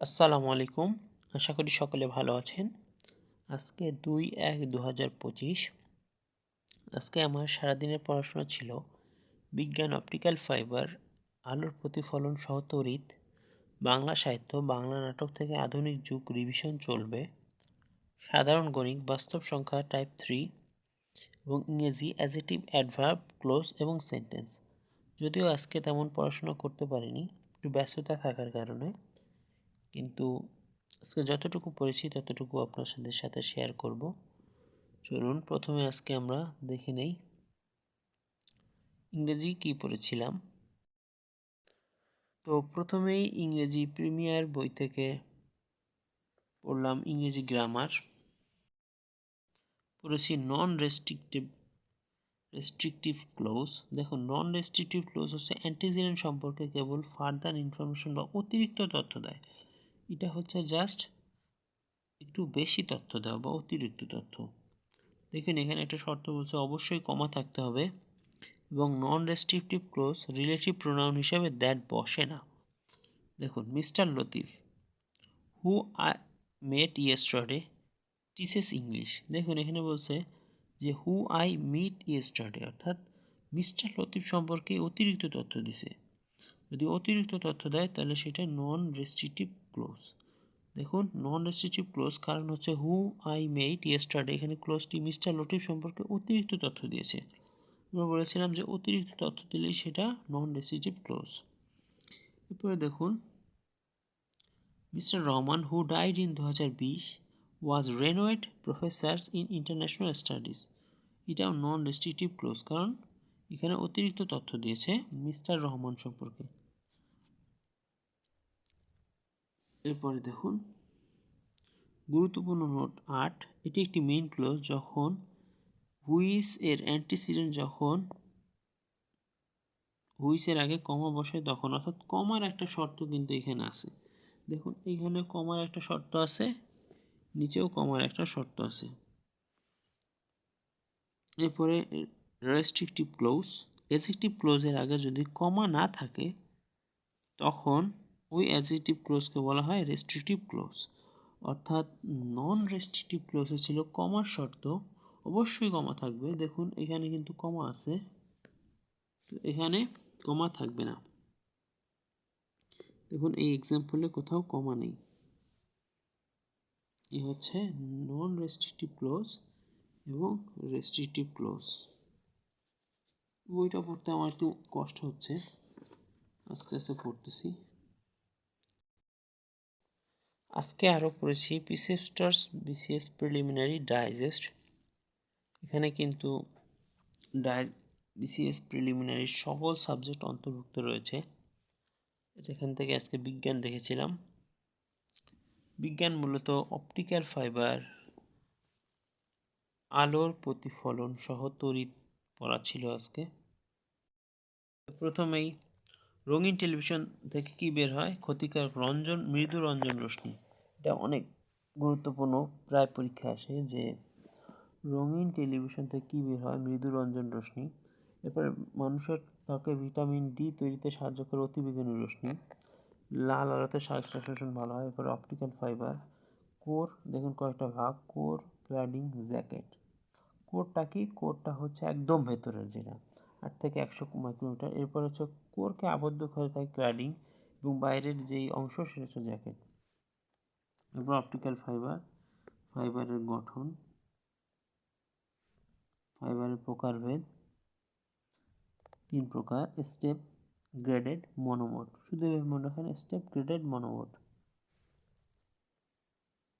আসসালামু আলাইকুম। আশা করি সকলে ভালো আছেন। আজকে দুই এক দু হাজার পঁচিশ। আজকে আমার সারাদিনের পড়াশোনা ছিল বিজ্ঞান অপটিক্যাল ফাইবার, আলোর প্রতিফলন সহ তড়িৎ, বাংলা সাহিত্য, বাংলা নাটক থেকে আধুনিক যুগ রিভিশন চলবে, সাধারণ গণিত, বাস্তব সংখ্যা টাইপ থ্রি এবং ইংরেজি অ্যাজেটিভ অ্যাডভার্ব ক্লোজ এবং সেন্টেন্স যদিও আজকে তেমন পড়াশোনা করতে পারিনি, একটু ব্যস্ততা থাকার কারণে। কিন্তু আজকে যতটুকু পড়েছি, ততটুকু আপনার সাথে শেয়ার করব। চলুন, প্রথমে আজকে আমরা দেখে নেই ইংরেজি কি পড়েছিলাম। তো প্রথমেই ইংরেজি প্রিমিয়ার বই থেকে পড়লাম ইংরেজি গ্রামার পড়েছি নন রেস্ট্রিকটিভ রেস্ট্রিকটিভ ক্লোজ দেখুন নন রেস্ট্রিকটিভ ক্লোজ হচ্ছে অ্যান্টিজেনেন্ট সম্পর্কে কেবল ফার্দার ইনফরমেশন বা অতিরিক্ত তথ্য দেয়। এটা হচ্ছে জাস্ট একটু বেশি তথ্য দেওয়া বা অতিরিক্ত তথ্য। দেখুন, এখানে একটা শর্ত বলছে অবশ্যই কমা থাকতে হবে এবং non restrictive clause relative pronoun হিসাবে দ্যাট বসে না। দেখুন Mister Latif who I met yesterday teaches English দেখুন, এখানে বলছে যে হু আই মিট ইয়েস্টারডে অর্থাৎ মিস্টার লতিফ সম্পর্কে অতিরিক্ত তথ্য দিছে। যদি অতিরিক্ত তথ্য দেয়, তাহলে সেটা নন রেস্ট্রিকটিভ ক্লোজ দেখুন নন রেস্ট্রিকটিভ ক্লোজ কারণ হচ্ছে হু আই মেট ইয়েস্টারডে এখানে ক্লোজটি মিস্টার লটিভ সম্পর্কে অতিরিক্ত তথ্য দিয়েছে। আমরা বলেছিলাম যে অতিরিক্ত তথ্য দিলেই সেটা নন রেস্ট্রিকটিভ ক্লোজ এরপরে দেখুন Mister Rahman who died in দু হাজার বিশ was renowned professors in international studies এটাও নন রেস্ট্রিকটিভ ক্লোজ কারণ এখানে অতিরিক্ত তথ্য দিয়েছে মিস্টার রহমান সম্পর্কে। এরপরে দেখুন। গুরুত্বপূর্ণ নোট আট, এটি একটি মেইন ক্লোজ যখন হুইস এর অ্যান্টিসিডেন্ট যখন হুইসের আগে কমা বসে তখন, অর্থাৎ কমার একটা শর্ত কিন্তু এখানে আছে। দেখুন, এখানে কমার একটা শর্ত আছে, নিচেও কমার একটা শর্ত আছে। এরপরে রেস্ট্রিকটিভ ক্লোজ এসিকটিভ ক্লোজের আগে যদি কমা না থাকে, তখন ওই অ্যাজেটিভ ক্লোজকে বলা হয় রেস্ট্রিকটিভ ক্লোজ অর্থাৎ নন রেস্ট্রিকটিভ ক্লোজে ছিল কমার শর্ত, অবশ্যই কমা থাকবে। দেখুন, এখানে কিন্তু কমা আছে। তো এখানে কমা থাকবে না। দেখুন, এই এক্সাম্পলে কোথাও কমা নেই। এ হচ্ছে নন রেস্ট্রিকটিভ ক্লোজ এবং রেস্ট্রিকটিভ ক্লোজ বইটা পড়তে আমার একটু কষ্ট হচ্ছে। আস্তে আস্তে পড়তেছি। আজকে আরও পড়েছি পিসেস্টার্স বিসিএস প্রিলিমিনারি ডাইজেস্ট এখানে কিন্তু ডাই বিসিএস প্রিলিমিনারি সকল সাবজেক্ট অন্তর্ভুক্ত রয়েছে। এখান থেকে আজকে বিজ্ঞান দেখেছিলাম। বিজ্ঞান মূলত অপটিক্যাল ফাইবার আলোর প্রতিফলন সহ তড়িৎ পড়া ছিল আজকে। প্রথমেই রঙিন টেলিভিশন থেকে কি বের হয়? ক্ষতিকারক রঞ্জন, মৃদু রঞ্জন রশ্মি। এটা অনেক গুরুত্বপূর্ণ। প্রায় পরীক্ষা আসে যে রঙিন টেলিভিশন থেকে কী বের হয়? মৃদু রঞ্জন রশ্মি। এরপরে মানুষের ত্বকে ভিটামিন ডি তৈরিতে সাহায্য করে অতিবেগুনি রশ্মি। লাল আলোতে শ্বাস শোষণ ভালো হয়। এরপরে অপটিক্যাল ফাইবার। কোর, দেখুন কয়েকটা ভাগ। Core cladding jacket. কোরটা কি? কোরটা হচ্ছে একদম ভেতরের যেটা। আট থেকে একশো মাইক্রোমিটার। এরপর হচ্ছে কোরকে আবদ্ধ করে থাকে ক্ল্যাডিং এবং বাইরের যেই অংশ সেটা হচ্ছে জ্যাকেট। এরপর অপটিক্যাল ফাইবার ফাইবারের গঠন ফাইবারের প্রকারভেদ, তিন প্রকার স্টেপ গ্রেডেড মনোমোড শুধু মনে রাখেন স্টেপ গ্রেডেড মনোমোড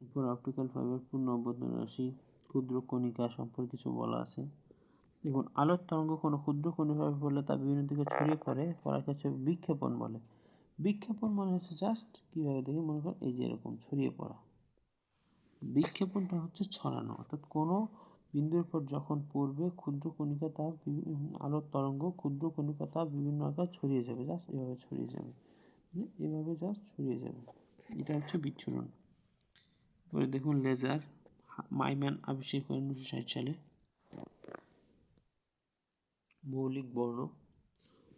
এরপর অপটিক্যাল ফাইবার পূর্ণ অবদান রাশি ক্ষুদ্র কণিকা সম্পর্কে কিছু বলা আছে। দেখুন, আলোর তরঙ্গ কোনো ক্ষুদ্র কণিকাভাবে পড়লে তা বিভিন্ন দিকে ছড়িয়ে পড়ে পড়াকে হচ্ছে বিক্ষেপণ বলে। বিক্ষেপণ মানে হচ্ছে জাস্ট কীভাবে দেখে মনে করেন এই যে এরকম ছড়িয়ে পড়া। বিক্ষেপণটা হচ্ছে ছড়ানো, অর্থাৎ কোনো বিন্দুর পর যখন পড়বে, ক্ষুদ্র কণিকা তা আলোর তরঙ্গ ক্ষুদ্র কণিকা তা বিভিন্ন আকার ছড়িয়ে যাবে জাস্ট এভাবে ছড়িয়ে যাবে। মানে এভাবে জাস্ট ছড়িয়ে যাবে। এটা হচ্ছে বিচ্ছুরণ। এবারে দেখুন লেজার মাইম্যান আবিষ্কার করেন উনিশশো ষাট সালে। মৌলিক বর্ণ।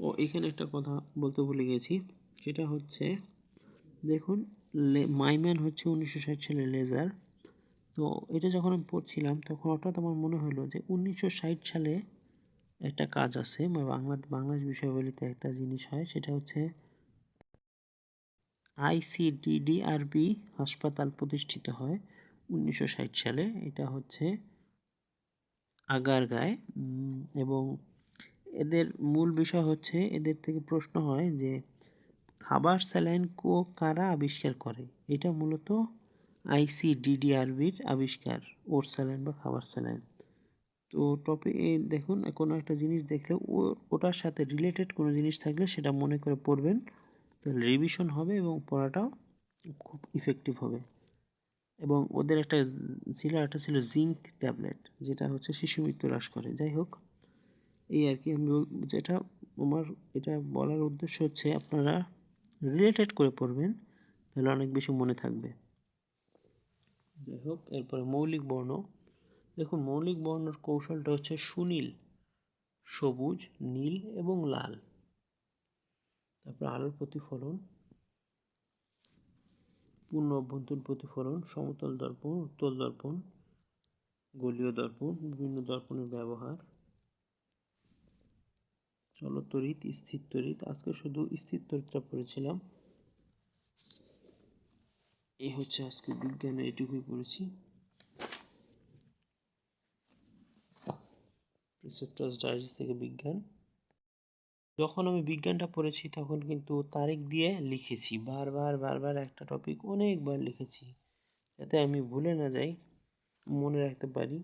ও এখানে একটা কথা বলতে ভুলে গেছি। সেটা হচ্ছে, দেখুন মাইম্যান হচ্ছে উনিশশো ষাট সালে লেজার তো এটা যখন আমি পড়ছিলাম, তখন হঠাৎ আমার মনে হলো যে উনিশশো ষাট সালে একটা কাজ আছে মানে বাংলা, বাংলাদেশ বিষয়াবলিতে একটা জিনিস হয়, সেটা হচ্ছে আইসিডিডিআরবি হাসপাতাল প্রতিষ্ঠিত হয় উনিশশো ষাট সালে। এটা হচ্ছে আগারগাঁয় এবং এদের মূল বিষয় হচ্ছে, এদের থেকে প্রশ্ন হয় যে খাবার স্যালাইন কো কারা আবিষ্কার করে? এটা মূলত আইসিডিডিআরবির আবিষ্কার, ওর স্যালাইন বা খাবার স্যালাইন। তো টপিক দেখুন কোনো একটা জিনিস দেখলে, ও, ওটার সাথে রিলেটেড কোনো জিনিস থাকলে সেটা মনে করে পড়বেন। তাহলে রিভিশন হবে এবং পড়াটাও খুব ইফেক্টিভ হবে। এবং ওদের একটা ছিল একটা ছিল জিঙ্ক ট্যাবলেট যেটা হচ্ছে শিশু মৃত্যু হ্রাস করে। যাই হোক, এই আর কি আমি যেটা আমার, এটা বলার উদ্দেশ্য হচ্ছে আপনারা রিলেটেড করে পড়বেন, তাহলে অনেক বেশি মনে থাকবে। যাই হোক এরপরে মৌলিক বর্ণ। দেখুন, মৌলিক বর্ণের কৌশলটা হচ্ছে সুনীল, সবুজ, নীল এবং লাল। তারপরে আলোর প্রতিফলন, পূর্ণ অভ্যন্তরীণ প্রতিফলন, সমতল দর্পণ, উত্তল দর্পণ, গলীয় দর্পণ, বিভিন্ন দর্পণের ব্যবহার। চলতরিত স্থির তরিত আজকে শুধু স্থির তরিতটা পড়েছিলাম। এই হচ্ছে আজকে বিজ্ঞানের এটুকুই পড়েছি। থেকে বিজ্ঞান। যখন আমি বিজ্ঞানটা পড়েছি, তখন কিন্তু তারিখ দিয়ে লিখেছি। বারবার বারবার একটা টপিক অনেকবার লিখেছি। যাতে আমি ভুলে না যাই, মনে রাখতে পারি।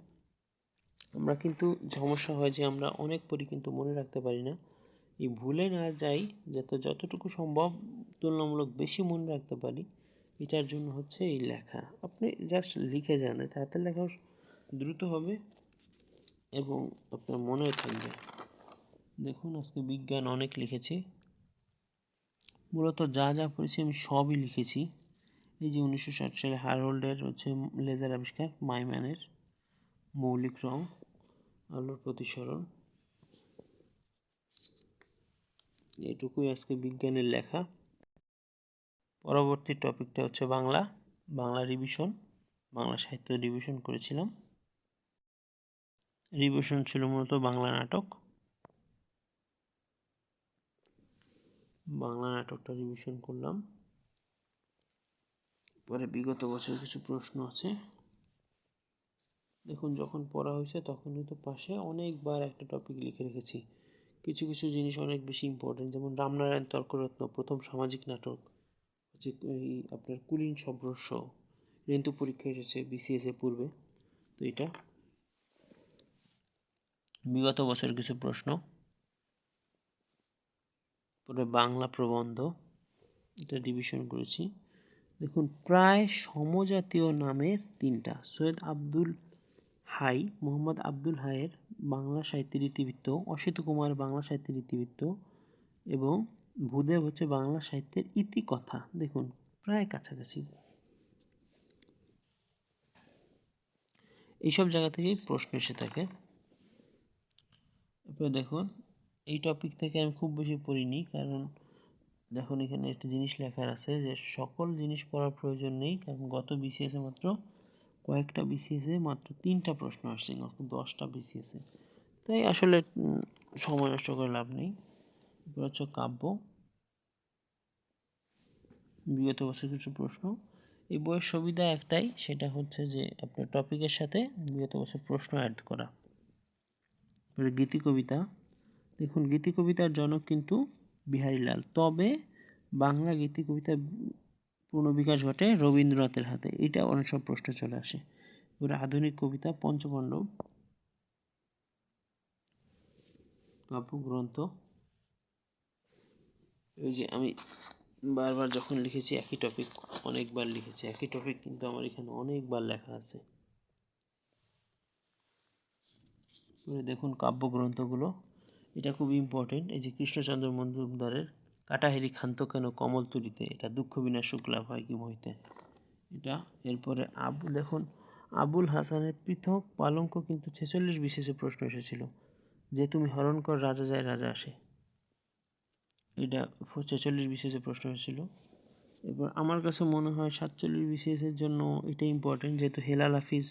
আমরা কিন্তু সমস্যা হয় যে আমরা অনেক পড়ি কিন্তু মনে রাখতে পারি না। এই ভুলে না যাই, যাতে, যতটুকু সম্ভব তুলনামূলক বেশি মনে রাখতে পারি, এটার জন্য হচ্ছে এই লেখা। আপনি জাস্ট লিখে যান, এতে হাতের লেখা দ্রুত হবে এবং আপনার মনেও থাকবে। দেখুন, আজকে বিজ্ঞান অনেক লিখেছি। মূলত যা যা পড়েছি আমি সবই লিখেছি। এই যে উনিশশো ষাট সালে হারহোল্ডের হচ্ছে লেজার আবিষ্কার, মাইম্যানের। মৌলিক রং, আলোর প্রতিসরণ। এটুকুই আজকে বিজ্ঞানের লেখা। পরবর্তী টপিকটা হচ্ছে বাংলা বাংলা রিভিশন বাংলা সাহিত্য রিভিশন করেছিলাম। রিভিশন ছিল মূলত বাংলা নাটক। বাংলা নাটকটা রিভিশন করলাম। পরে বিগত বছর কিছু প্রশ্ন আছে। দেখুন, যখন পড়া হয়েছে তখন কিন্তু পাশে অনেকবার একটা টপিক লিখে রেখেছি। কিছু কিছু জিনিস অনেক বেশি ইম্পর্টেন্ট যেমন রামনারায়ণ তর্করত্ন, প্রথম সামাজিক নাটক, হচ্ছে এই আপনার কুলীন সব্রস্য রেন্তু পরীক্ষা এসেছে বিসিএস পূর্বে। তো এটা বিগত বছর কিছু প্রশ্ন। পরে বাংলা প্রবন্ধ, এটা ডিভিশন করেছি। দেখুন, প্রায় সমজাতীয় নামের তিনটা, সৈয়দ আব্দুল হাই, মোহাম্মদ আব্দুল হায়ের বাংলা সাহিত্যের ইতিবৃত্ত, অসিত কুমার বাংলা সাহিত্যের ইতিবৃত্ত এবং ভূদেব হচ্ছে বাংলা সাহিত্যের ইতিকথা। দেখুন, প্রায় কাছাকাছি। এইসব জায়গা থেকেই প্রশ্ন এসে থাকে। এরপরে দেখুন, এই টপিক থেকে আমি খুব বেশি পড়িনি, কারণ দেখুন, এখানে একটা জিনিস লেখার আছে যে সকল জিনিস পড়ার প্রয়োজন নেই, কারণ গত বিসিএসে মাত্র কয়েকটা বিসিএসে মাত্র তিনটা প্রশ্ন আসছে দশটা বিসিএসে তাই আসলে সময় নষ্ট করে লাভ নেই। এরপর হচ্ছে কাব্য। বিগত বছর কিছু প্রশ্ন। এই বইয়ের সুবিধা একটাই, সেটা হচ্ছে যে, আপনার টপিকের সাথে বিগত বছর প্রশ্ন অ্যাড করা। গীতি কবিতা। দেখুন, গীতি কবিতার জনক কিন্তু বিহারীলাল। তবে বাংলা গীতি কবিতার পুনর্বিকাশ ঘটে রবীন্দ্রনাথের হাতে। এটা অনেক সব প্রশ্ন চলে আসে। এবারে আধুনিক কবিতা পঞ্চপাণ্ডব কাব্যগ্রন্থ। এই যে আমি বারবার যখন লিখেছি, একই টপিক অনেকবার লিখেছি। একই টপিক কিন্তু আমার এখানে অনেকবার লেখা আছে। দেখুন কাব্যগ্রন্থগুলো। এটা খুব ইম্পর্টেন্ট এই যে কৃষ্ণচন্দ্র মজুমদারের কাটাহেরি ক্ষান্ত কেন? কমল তুলিতে। এটা দুঃখ বিনা শুক্লাভ হয় কি মহিতে এটা এরপরে আবু, দেখুন, আবুল হাসানের পৃথক পালঙ্ক কিন্তু ছেচল্লিশ বিশেষে প্রশ্ন এসেছিল, যে তুমি হরণ কর, রাজা যায়, রাজা আসে। এটা ছেচল্লিশ বিশেষে প্রশ্ন হয়েছিল এবার আমার কাছে মনে হয় সাতচল্লিশ এর জন্য এটা ইম্পর্টেন্ট যেহেতু হেলাল হাফিজ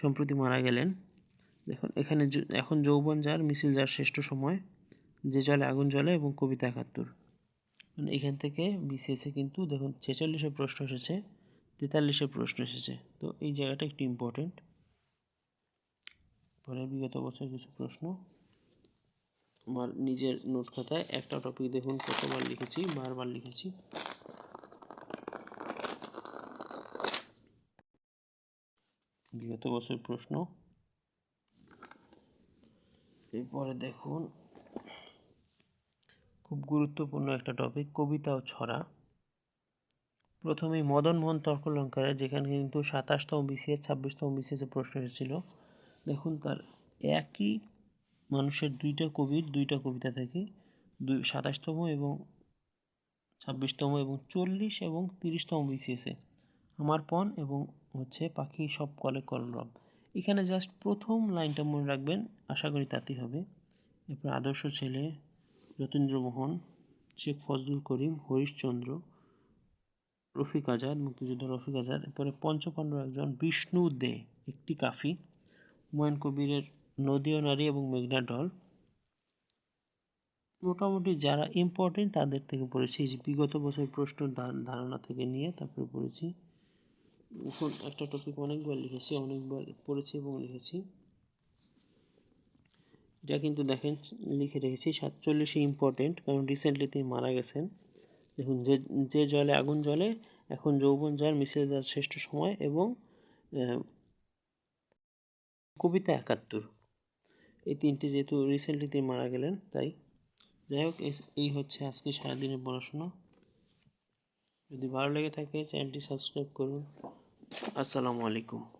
সম্প্রতি মারা গেলেন। দেখুন, এখানে এখন যৌবন যার, মিছিল যার শ্রেষ্ঠ সময়, যে জলে আগুন জ্বলে এবং কবিতা একাত্তর। এখান থেকে বিসিএসে কিন্তু দেখুন, ছেচল্লিশের প্রশ্ন এসেছে, তেতাল্লিশের প্রশ্ন এসেছে। তো এই জায়গাটা একটু ইম্পর্টেন্ট পরে বিগত বছর কিছু প্রশ্ন। আমার নিজের নোট খাতায় একটা টপিক দেখুন, কতবার লিখেছি, বারবার লিখেছি। বিগত বছর প্রশ্ন। এরপরে দেখুন গুরুত্বপূর্ণ একটা টপিক কবিতা ও ছড়া। প্রথমেই মদন মোহন তর্কলঙ্কারে, যেখানে কিন্তু সাতাশতম বিসিএস ছাব্বিশতম বিসিএস প্রশ্ন এসেছিল। দেখুন, তার একই মানুষের দুইটা কবির, দুইটা কবিতা থেকে, দুই, সাতাশতম এবং ছাব্বিশতম এবং চল্লিশ এবং তিরিশতম বিসিএসে আমার পণ এবং হচ্ছে পাখি সব কলে কলরব এখানে জাস্ট প্রথম লাইনটা মনে রাখবেন, আশা করি তাতেই হবে। এরপর আদর্শ ছেলে যতীন্দ্রমোহন, শেখ ফজলুল করিম হরিশচন্দ্র রফিক আজাদ, মুক্তিযোদ্ধা রফিক আজাদ, এরপরে পঞ্চপাণ্ডব একজন বিষ্ণু দে, একটি কাফি, হুমায়ুন কবিরের নদী ও নারী এবং মেঘনা ডল মোটামুটি যারা ইম্পর্টেন্ট তাদের থেকে পড়েছি। যে বিগত বছর প্রশ্ন ধারণা থেকে নিয়ে তারপরে পড়েছি। একটা টপিক অনেকবার লিখেছি, অনেকবার পড়েছি এবং লিখেছি। এটা কিন্তু দেখেন, লিখে রেখেছি, সাতচল্লিশে ইম্পর্টেন্ট কারণ রিসেন্টলি তিনি মারা গেছেন। দেখুন, যে যে জলে আগুন জ্বলে, এখন যৌবন যার, মিশে যার শ্রেষ্ঠ সময় এবং কবিতা একাত্তর। এই তিনটি যেহেতু রিসেন্টলি তিনি মারা গেলেন, তাই। যাই হোক, এই হচ্ছে আজকে সারাদিনের পড়াশোনা। যদি ভালো লেগে থাকে চ্যানেলটি সাবস্ক্রাইব করুন। আসসালামু আলাইকুম।